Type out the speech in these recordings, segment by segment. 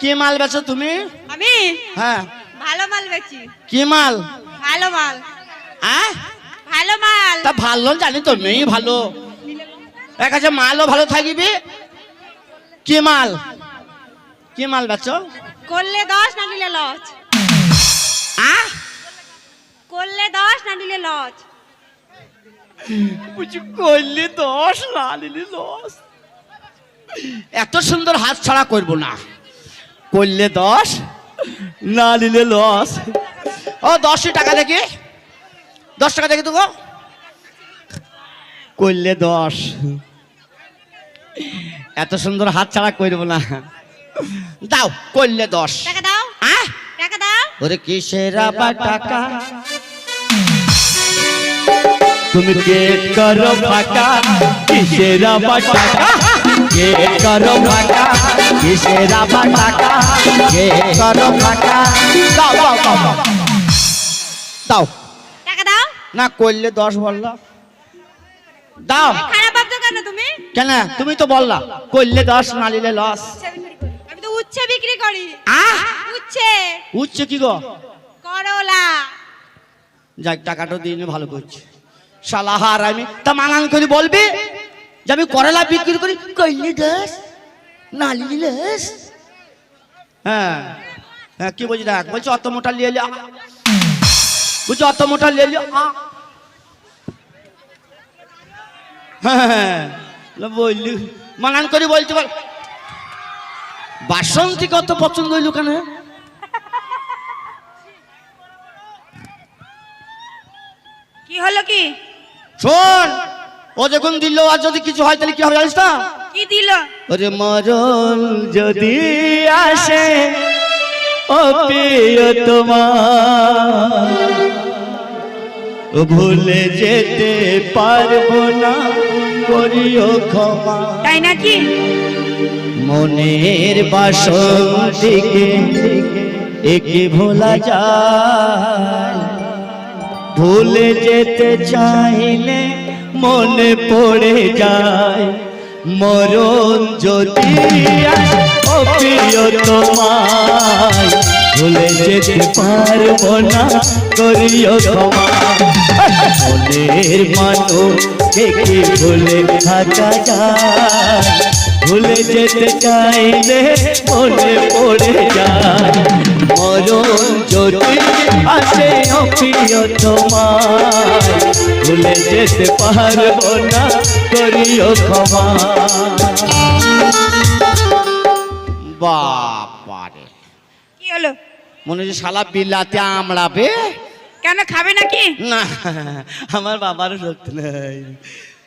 কি মাল বেচো তুমি? আমি? হ্যাঁ। ভালো মাল বেচি। কি মাল? ভালো মাল। হ্যাঁ ভালো মাল। তা ভালো জানি তো মেয়ে ভালো। এক কাছে মালও ভালো থাকিবি? কি মাল? কি মাল বেচো? করলে দশ না নিলে লজ আহ? করলে দশ না নিলে লজ বুঝি করলি দশ না নিলি দশ। এত সুন্দর হাত ছাড়া করব না। করলে দশ না নিলে লস ও দশটি টাকা দেখি। দশ টাকা দেখি তো করলে দশ। এত সুন্দর হাত ছাড়া করব না। দাও করলে দশ। টাকা দাও। আহ? টাকা দাও। ওরে কিসের আবার টাকা? তুমি গেট করো ফাঁকা কিসের আবার টাকা? গেট করো ফাঁকা কিসের আবার টাকা? গেট করো ফাঁকা। দাও দাও দাও দাও। টাকা দাও। না করলে দশ বললা। দাও। খারাপ ভাবছ কেন তুমি? কেন? তুমি তো বললা করলে দশ না নিলে লস আমি তো উচ্ছে বিক্রি করি। আহ উচ্ছে। উঠছে কি গো? করলা। যাক টাকাটা দিয়ে ভালো করছি। শালা হার আমি। তা মানান করে বলবি? যে আমি করলা বিক্রি করি কইলি দাস নালি দিলেস হ্যাঁ হ্যাঁ কি বলছি দেখ বলছি অত মোটা লিয়ে বলছি অত মোটা লিয়ে আ। হ্যাঁ হ্যাঁ, বললি। মানান করে বলতে বল বাসন্তী কত পছন্দ হইল কেন? কি হলো কি? শোন ও যখন দিল আর যদি কিছু হয় তাহলে কি হবে জানিস না? কি দিল? ওরে মরণ যদি আসে ও প্রিয় তোমার ভুলে যেতে পারব না করিও ক্ষমা। তাই নাকি? মনের বাসন বাসন্তীকে একে ভোলা যায়। ভুলে যেতে চাইলে মনে পড়ে যায়, মরণ যদি ও তোমায় ভুলে যেতে পারব না, করিও মনের মানুষ কে ভুলে থাকা যায়? ভুলে যেতে চাইলে মনে পড়ে যায়। মরণ যদি আসে অপ্রিয় তোমায় ভুলে যেতে পারব না করিও ক্ষমা। বাবারে। কি হলো? মনে হচ্ছে শালা বিলাতে আমড়াবে। কেন খাবে নাকি? না আমার বাবারও শক্তি নাই।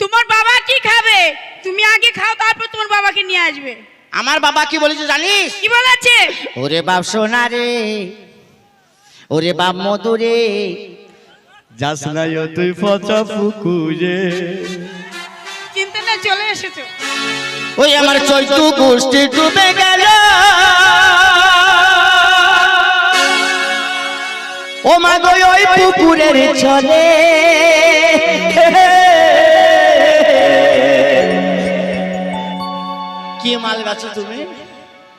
তোমার বাবা কি খাবে? তুমি আগে খাও তারপর তোমার বাবাকে নিয়ে আসবে। আমার বাবা কি বলেছে জানিস? কি বলেছে? ওরে বাপ সোনা রে ওরে বাপ মধুরে যাস না তুই পচা পুকুরে। চিন্তা না চলে এসেছ। ওই আমার চৈতু গোষ্ঠী ডুবে গেল। ও মা গো ওই পুকুরের চলে বেচো তুমি?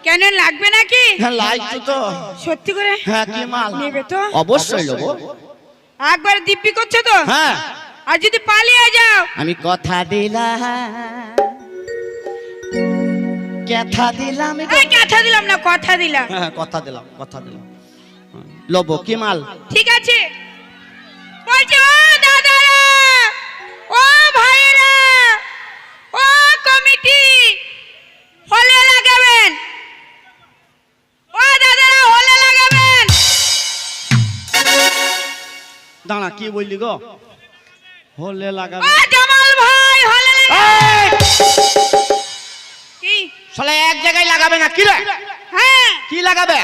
কেন লাগবে নাকি? হ্যাঁ লাইক তো। সত্যি করে? হ্যাঁ কি মাল? নেবে তো। অবশ্যই নেব। একবার দিব্যি করছ তো? হ্যাঁ। আর যদি পালিয়ে যাও? আমি কথা দিলাম। কথা দিলাম এই কথা দিলাম না কথা দিলাম। হ্যাঁ কথা দিলাম কথা দিলাম। লব কি মাল? ঠিক আছে। বলছি ও দাদারা ও ভাইরা ও কমিটি হলে লাগাবেন। ও দাদারা হলে লাগাবেন। দাঁড়া কি বললি গো? হলে লাগাবে ও জামাল ভাই হলে লাগাবেন। কি? শালা এক জায়গায় লাগাবে না কি রে? হ্যাঁ। কি লাগাবে?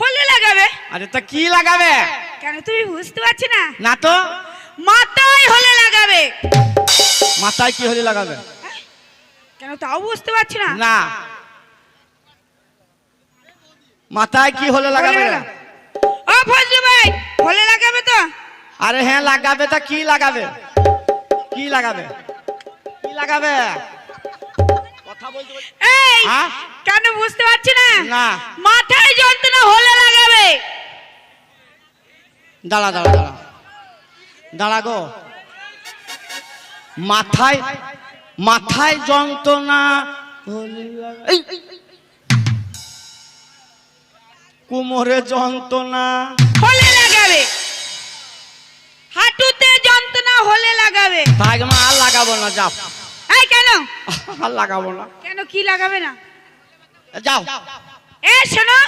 হলে লাগাবে। আরে তা কি লাগাবে? কেন তুমি বুঝতে পারছি না। না তো? মাথায় হলে লাগাবে। মাথায় কি হলে লাগাবে? কেন তাও বুঝতে পারছি না? না। মাথায় কি হলে লাগাবে? ও ফজলু ভাই হলে লাগাবে তো? আরে হ্যাঁ লাগাবে তা কি লাগাবে? কি লাগাবে? কি লাগাবে? এই হ্যাঁ? কেন বুঝতে পারছি না? না। মাথায় যন্ত্রণা হলে লাগাবে। দাঁড়া দাঁড়া দাঁড়া। দাঁড়া গো। মাথায় মাথায় যন্ত্রণা। কোমরে যন্ত্রণা। হলে লাগাবে। হাঁটুতে যন্ত্রণা হলে লাগাবে। তাই মা আর লাগাবো না যাও। এই কেন? আর লাগাবো না। কেন কি লাগাবে না? যাও। এ শোনো।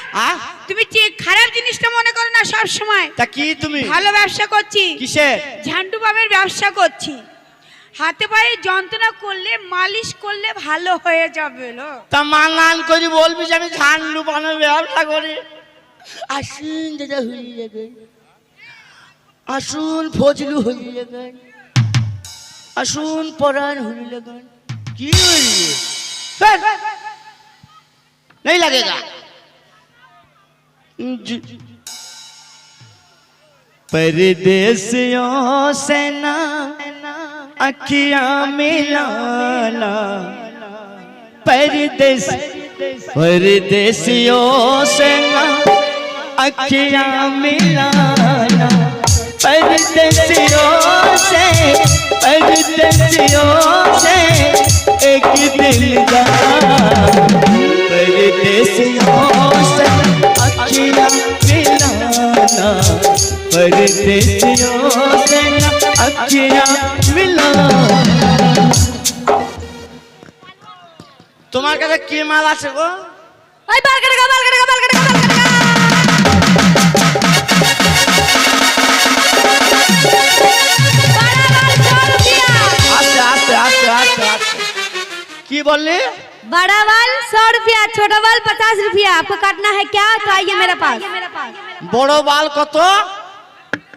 তুমি যে খারাপ জিনিসটা মনে করো না সব সময় তা কি তুমি? ভালো ব্যবসা করছি। কিসে ঝান্ডু বামের ব্যবসা করছি। হাতে পায়ে যন্ত্রণা করলে মালিশ করলে ভালো হয়ে যাবে লো তা মানান করি বলবি যে আমি ঝান্ডু বানার ব্যবসা করি আসুন দাদা হলি লাগে আসুন ফজলু হলি লাগান আসুন পরাণ হলি লাগান কি হলি ফের। नहीं लगेगा जी- परदेसियों से ना अखियां मिलाना परदेस परदेसियों से ना अखियां मिलाना परदेसियों से परदेसियों से एक दिल का परदेसियों से अखियां मिलाना परदेसियों से ना अखियां मिलाना তোমার কাছে কি মাল আছে গো ওই বাল কাটা বাল কাটা বাল কাটা বাল কাটা আস্তে আস্তে আস্তে আস্তে আস্তে কি বললি बड़ा बाल सौ रुपया छोटा बाल पचास रुपया आपको काटना है क्या तो आइए मेरे पास বড় বাল কত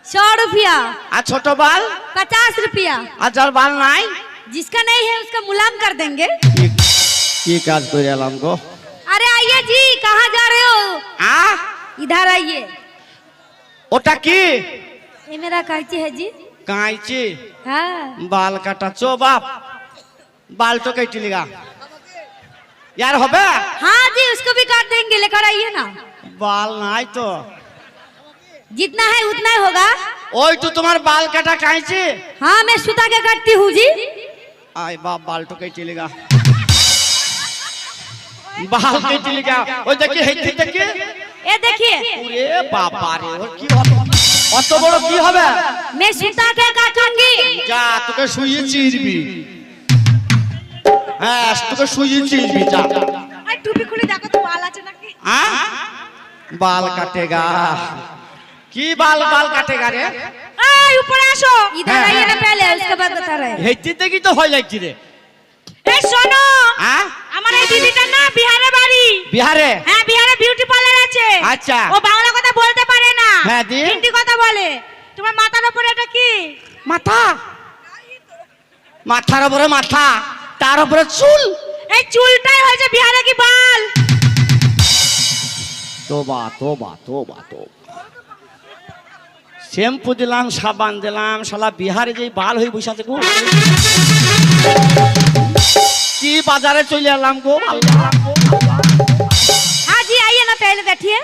सौ रुपया। आ छोटो बाल? पचास रुपया। आ जल बाल नहीं जिसका नहीं है उसका मुलाम कर देंगे। ये काज को को अरे आइए जी कहाँ जा रहे हो? आ? इधर आइए। ओटा की? ये मेरा कैची है जी। कैची? हाँ। बाल काटा चो बाप। बाल तो कैची लेगा यार होबे? हाँ जी उसको भी काट देंगे लेकर आइए ना। बाल नहीं तो। जितना है उतना ही होगा ওই তো তোমার বাল কাটা কাঁচি हाँ मैं सुता के काटती हूँ जी আয় বাপ বাল তো কেটে লিগা বাল কেটে লিগা ওই দেখি হেঁটে দেখি ये देखिए ওরে বাবা রে ওর কি হবে অত বড় কি হবে मैं सुता के काटूंगी যা তোকে শুয়ে চিরবি হ্যাঁ তোকে শুয়ে চিরবি যা আর টুপি খুলে দেখো তো বাল আছে নাকি হ্যাঁ বাল কাটেগা কি বাল বাল কাটেগা রে এই উপরে আসো इधर हाँ, आइए ना हाँ। पहले उसके बाद बता रहे हैं হেঁটে দেখি তো হয় লাগছি রে এই শোনো হ্যাঁ আমার এই দিদিটার না বিহারে বাড়ি বিহারে হ্যাঁ বিহারে বিউটি পার্লার আছে আচ্ছা। ও বাংলা কথা বলতে পারে না হ্যাঁ, দিয়ে? হিন্দি কথা বলে তোমার মাথার উপরে এটা কি মাথা মাথার উপরে মাথা তার উপরে চুল এই চুলটাই হয়েছে বিহারে কি বাল তোবা তোবা তোবা তোবা শ্যাম্পু দিলাম সাবান দিলাম শালা বিহারে যে বাল হয়ে বসে আছে গো কি বাজারে চলে এলাম গো हाँ जी आइए ना पहले बैठिए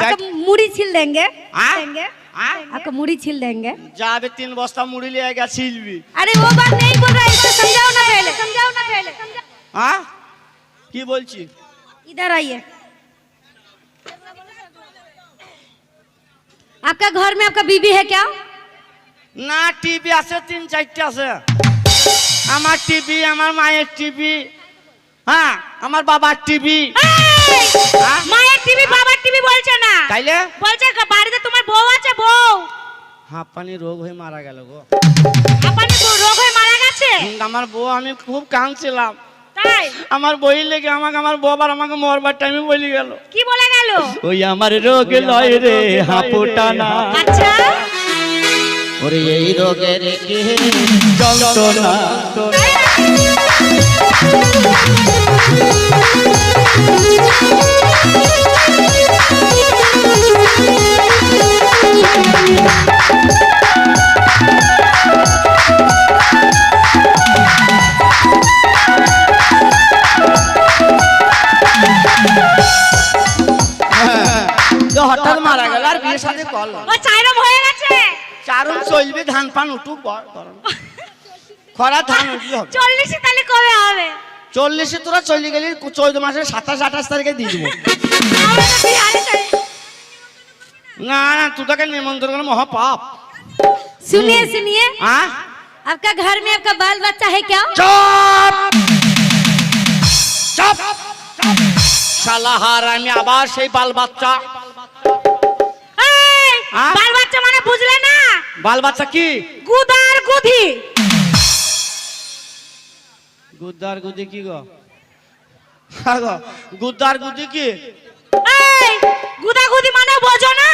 आपको मुड़ी छिल देंगे हाँ? देंगे हाँ? आपको मुड़ी छिल देंगे যাবে তিন বস্তা মুড়ি লিয়ে গেছিলবি अरे वो बात नहीं बोल रहा है इसको समझाओ ना पहले समझाओ ना पहले समझाओ। হ্যাঁ কি বলছি इधर आइए आपका घर में आपका बीबी है क्या না টিভি আছে তিন চারটে আছে আমার টিভি আমার মায়ের টিভি হ্যাঁ আমার বাবার টিভি এই, হ্যাঁ? মায়ের টিভি বাবার টিভি বলছে না তাইলে বলছে কা- বাড়িতে তোমার বউ আছে বউ হাঁপানি রোগ হয়ে মারা গেল গো আপনার রোগ হয়ে মারা গেছে কিন্তু আমার বউ আমি খুব কাঁদছিলাম তাই আমার বই লেগে আমাকে আমার বউ আবার আমাকে মরবার টাইমে বলে গেল। কি বলে গেল? ওই আমার রোগ লয় রে হাঁপুটানা আচ্ছা। ওরে এই রোগের কি? যন্ত্রণা। বিয়ে সাথে কল ও চাইরম হয়ে গেছে চারণ চলবে ধান পান উঠুক বর গরম। খরা ধান উঠলে হবে চল্লিশে তাহলে কবে হবে চল্লিশে তোরা চলে গেলি চৌদ্দ মাসের সাতাশ আঠাশ তারিখে দিয়ে দেবো আমরা তো বিহারে চাই না না তুই তাকে নিমন্ত্রণ করে মহা পাপ सुनिए सुनिए হ্যাঁ आपका घर में आपका बाल बच्चा है क्या চপ চপ শালা হার আমি আবার সেই বাল বাচ্চা এই, আ? বাল বাচ্চা মানে বুঝলে না? বাল বাচ্চা কি? গুদার গুধি। গুদ্দার গুদি কি গো? হ্যাঁ গো, গুদ্দার গুদি কি? এই গুদা গুদি মানে বোঝো না?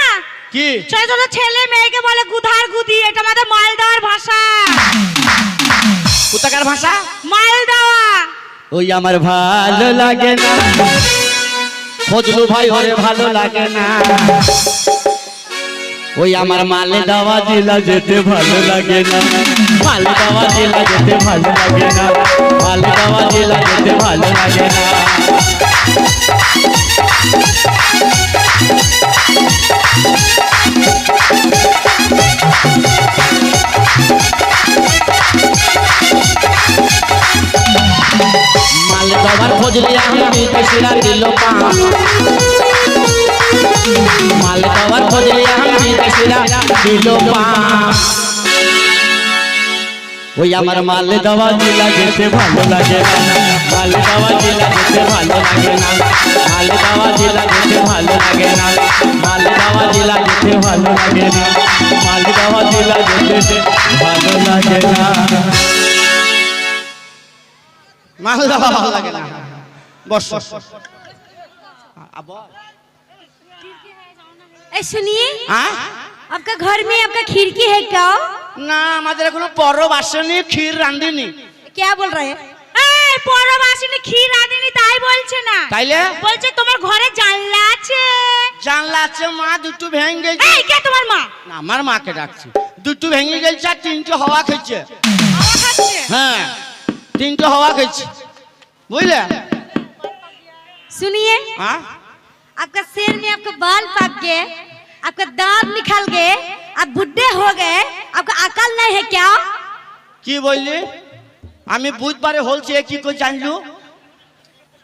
কি? ছোট ছোট ছেলে মেয়েকে বলে গুধার গুদি এটা আমাদের মালদার ভাষা। কোথাকার ভাষা? মালদাওয়া। ওই আমার ভালো লাগে না। ফজলু ভাই ওরে ভালো লাগে না। ওই আমার মালে দেওয়া জেলা যেতে ভালো লাগে না মালে দেওয়া জেলা যেতে ভালো লাগে না মালে দেওয়া জেলা যেতে ভালো লাগে না মালে দেওয়ার ফজলে আমি বিদেশিরা দিল পা মাল দেওয়ার খোঁজে আমি বিদেশিরা দিল ওই আমার মাল দেওয়া জেলা যেতে ভালো লাগে না। মাল দেওয়া জেলা যেতে ভালো লাগে না। মাল দেওয়া জেলা যেতে ভালো লাগে না। মাল দেওয়া জেলা যেতে ভালো লাগে না। মাল দেওয়া জেলা যেতে ভালো লাগে না। মাল দেওয়া ভালো লাগে না। বস। আবার ए सुनिए হ্যাঁ आपका घर में आपका खिड़की है क्या না আমাদের এখনো পরব আসেনি ক্ষীর রাঁধিনি क्या बोल रहे हैं এই পরব আসেনি ক্ষীর রাঁধেনি তাই বলছে না তাইলে বলছে তোমার ঘরে জানলা আছে জানলা আছে মা দুটো ভেঙে গেছে এই কে তোমার মা না, আমার মাকে ডাকছি দুটো ভেঙে গেছে আর তিনটে হওয়া খেয়েছে হাওয়া খাচ্ছে হ্যাঁ তিনটে হওয়া খেয়েছে বুঝলে सुनिए হ্যাঁ आपका सिर में आपका बाल पक गए आपका दांत निकल गए आप बुढ़े हो गए आपका अकल नहीं है क्या কি বললি আমি বুধবারে হলছে এ কি করে জানলু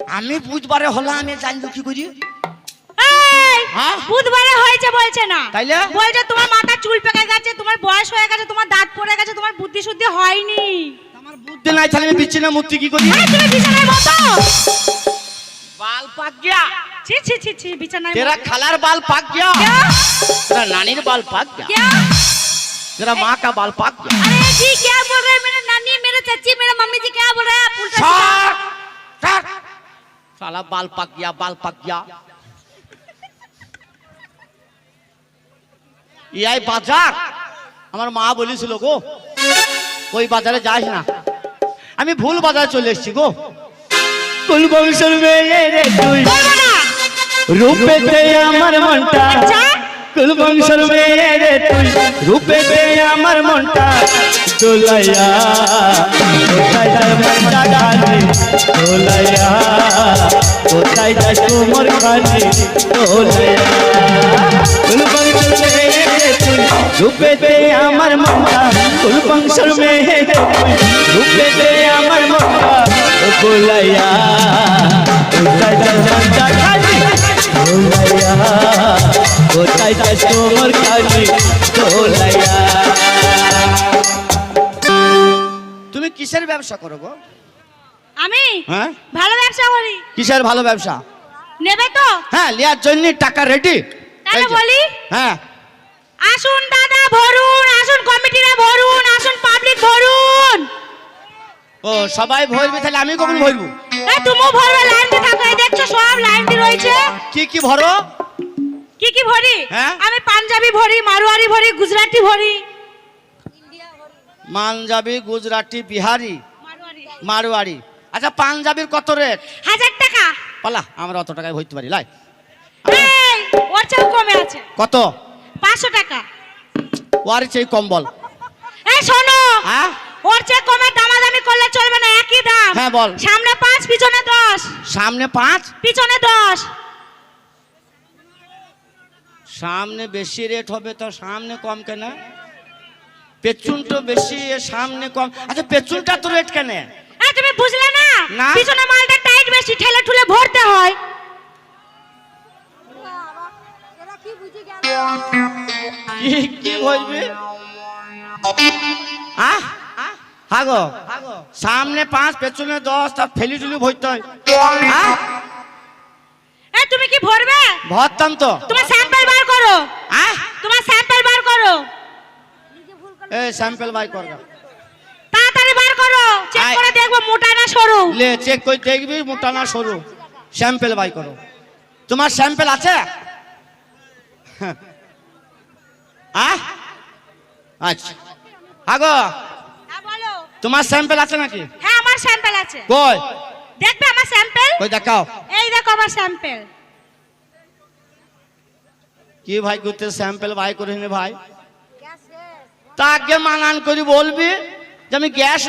আমি বুধবারে হলাম আমি জানলু কি করি এই হ্যাঁ? বুধবারে হয়েছে বলছে না তাইলে? বলছে তোমার মাথা চুল পেকে গেছে তোমার বয়স হয়ে গেছে তোমার দাঁত পড়ে গেছে তোমার বুদ্ধি শুদ্ধি হয়নি আমার বুদ্ধি নাই তাহলে আমি বিচ্ছিন্ন মূর্তি কি করি এই, তুমি বিছানায় বসো বাল পাক গিয়া ছি ছি ছি ছি বিছানায় तेरा বসো। खलार बाल पाक गया क्या तेरा नानी का बाल पाक गया क्या तेरा माँ का बाल पाक गया अरे जी क्या बोल रहे हैं मेरे नानी मेरे चाची मेरे मम्मी जी क्या बोल रहे हैं आप उल्टा सीधा- सार, सार। साला बाल पाक गया बाल पाक गया ইয়াই বাজার আমার মা বলেছিল গো ওই বাজারে যাস না আমি ভুল বাজারে চলে এসেছি গো কুল বংশের মেয়ে রে তুই বলবো না রূপেতে আমার মনটা আচ্ছা কুল মেয়ে রে তুই। রূপেতে আমার মনটা দোলাইয়া। মনটা গানে দোলাইয়া? কোথায় রূপেতে আমার মনটা কুল বংশের মেয়ে রে রূপেতে আমার মনটা দোলাইয়া। কোথায় যায় তোমার গানে দোলাইয়া? কিসের ব্যবসা করো গো? আমি? হ্যাঁ? ভালো ব্যবসা করি। কিসের ভালো ব্যবসা? নেবে তো। হ্যাঁ লিয়ার জন্য টাকা রেডি তাহলে বলি? হ্যাঁ। আসুন দাদা ভরুন। আসুন কমিটিরা ভরুন। আসুন পাবলিক ভরুন। ও সবাই ভরবে তাহলে আমি কখন ভরবো? এই তুমিও ভরবে লাইন দিয়ে থাকো। এই দেখছ সব লাইন দিয়ে রয়েছে। কি কি ভরো? কি কি ভরি? হ্যাঁ? আমি পাঞ্জাবি ভরি মারোয়ারি ভরি গুজরাটি ভরি। পাঞ্জাবি গুজরাটি বিহারি মারোয়ারি। আচ্ছা পাঞ্জাবির কত রেট? হাজার টাকা। পালা আমরা অত টাকায় হইতে পারি। লাই। ওর চেয়েও কমে আছে। কত? পাঁচশো টাকা। ওয়ার চেয়ে কম্বল এই শোনো। হ্যাঁ? ওর চেয়ে কমে দামাদামি করলে চলবে না একই দাম। হ্যাঁ, বল। সামনে পাঁচ পিছনে দশ। সামনে পাঁচ? পিছনে দশ। সামনে বেশি রেট হবে তো সামনে কম কেন? পেছনটা বেশি সামনে কম। আচ্ছা পেছনটা তো রেট কেন? এই তুমি বুঝলে না? না। পিছনে মালটা টাইট বেশি ঠেলে ঠুলে ভরতে হয়। কি কি বলবি? আহ হাগো। সামনে পাঁচ পেছনে দশ তা ফেলি টুলি ভরতে হয়? এই তুমি কি ভরবে? ভরতাম তো। তোমার স্যাম্পল বার করো। আহ। তোমার স্যাম্পল বার করো। স্যাম্পল বাই কর তাড়াতাড়ি বার করো চেক করে দেখব মোটা না সরু। লে চেক করে দেখবি মোটা না সরু। স্যাম্পল বাই করো। তোমার স্যাম্পল আছে। আহ আচ্ছা। হাগো হ্যাঁ তোমার স্যাম্পল আছে নাকি? হ্যাঁ আমার স্যাম্পল আছে। কই দেখবে আমার স্যাম্পল কই দেখাও। এই দেখো আমার স্যাম্পল কি ভাই করতে স্যাম্পল বাই করে ভাই? তা আগে মানান করি বলবি যে আমি গ্যাস